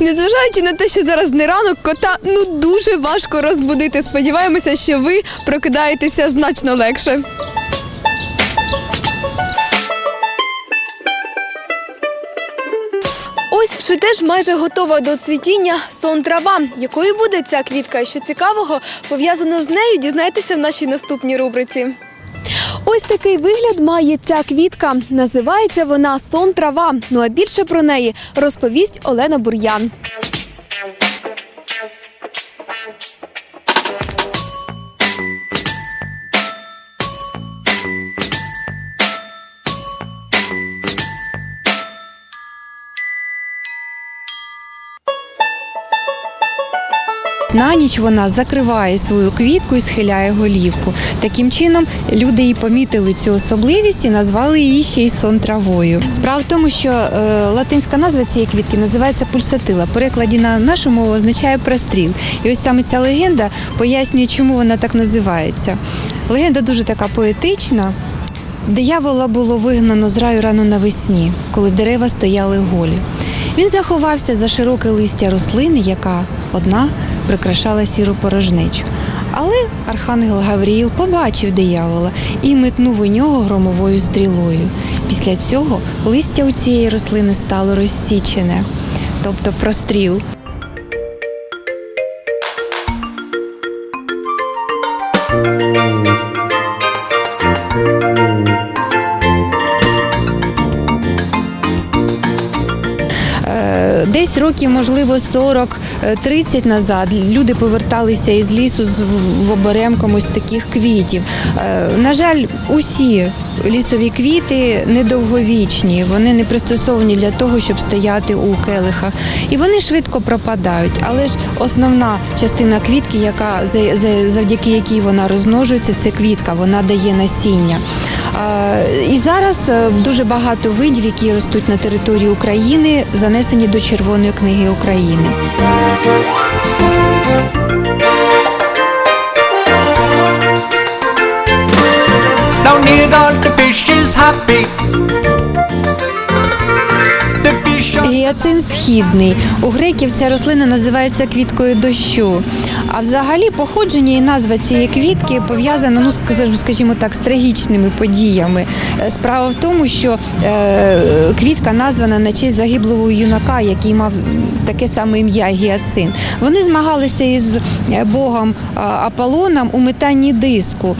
Незважаючи на те, що зараз не ранок, кота ну дуже важко розбудити. Сподіваємося, що ви прокидаєтеся значно легше. Ось вже теж майже готова до цвітіння сон трава. Якою буде ця квітка? і Що цікавого пов'язано з нею, дізнайтеся в нашій наступній рубриці. Ось такий вигляд має ця квітка. Називається вона сон трава. Ну а більше про неї розповість Олена Бур'ян. На ніч вона закриває свою квітку і схиляє голівку. Таким чином люди і помітили цю особливість і назвали її ще й сон травою. Справа в тому, що е, латинська назва цієї квітки називається пульсатила. Перекладі на нашу мову означає простріл. І ось саме ця легенда пояснює, чому вона так називається. Легенда дуже така поетична. Диявола було вигнано з раю рано навесні, коли дерева стояли голі. Він заховався за широке листя рослини, яка одна прикрашала сіру порожнечу. Але архангел Гавріїл побачив диявола і метнув у нього громовою стрілою. Після цього листя у цієї рослини стало розсічене, тобто простріл. Років, можливо, 40-30 назад люди поверталися із лісу з в- оберемком ось таких квітів. Е, На жаль, усі лісові квіти недовговічні, вони не пристосовані для того, щоб стояти у келихах. І вони швидко пропадають. Але ж основна частина квітки, яка за- за- завдяки якій вона розмножується, це квітка, вона дає насіння. І зараз е, дуже багато видів, які ростуть на території України, занесені до Червоної книги України. Now near all the fish is happy. Гіацин східний. У греків ця рослина називається квіткою дощу. А взагалі походження і назва цієї квітки пов'язана, ну скажімо- так, з трагічними подіями. Е, Справа в тому, що е, квітка названа на честь загиблого юнака, який мав таке саме ім'я Гіацин. Вони змагалися із е, богом Аполлоном у метанні диску.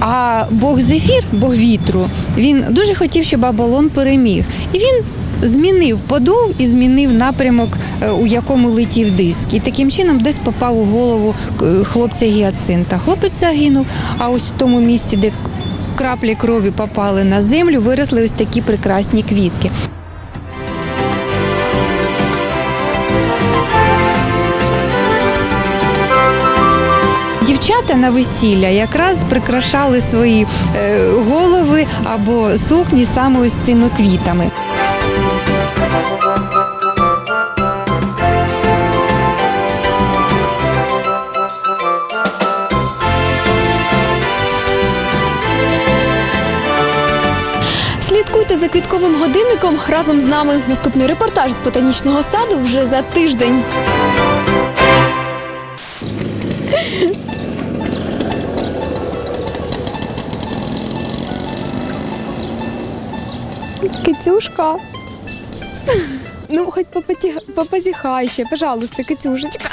А Бог Зефір, Бог вітру, він дуже хотів, щоб Аполлон переміг. І він змінив подув і змінив напрямок, е, у якому летів диск. І таким чином десь попав у голову е, хлопця гіацинта. Хлопець загинув, а ось в тому місці, де краплі крові попали на землю, виросли ось такі прекрасні квітки. Дівчата на весілля якраз прикрашали свої е, голови або сукні саме ось цими квітами. Слідкуйте за квітковим годинником разом з нами. Наступний репортаж з ботанічного саду вже за тиждень. Китюшка. Ну, хоть попозіхай ще, пожалуйста, Китюшечка.